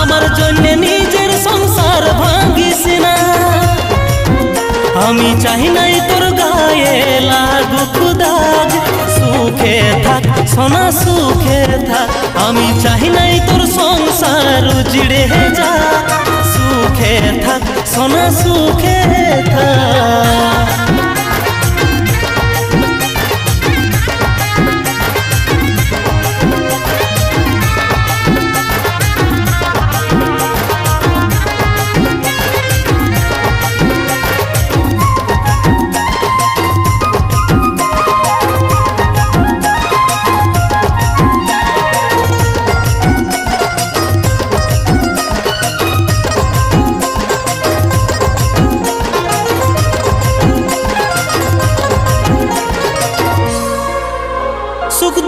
আমার জন্য নিজের সংসার ভাঙিস না। আমি চাই নাই তোর গায়ে লাগুক দাগ, সুখে থাক, সোনা সুখে থাক। আমি চাই নাই তোর সংসার উজড়ে যা, সুখে থাক, সোনা সুখে থাক। сук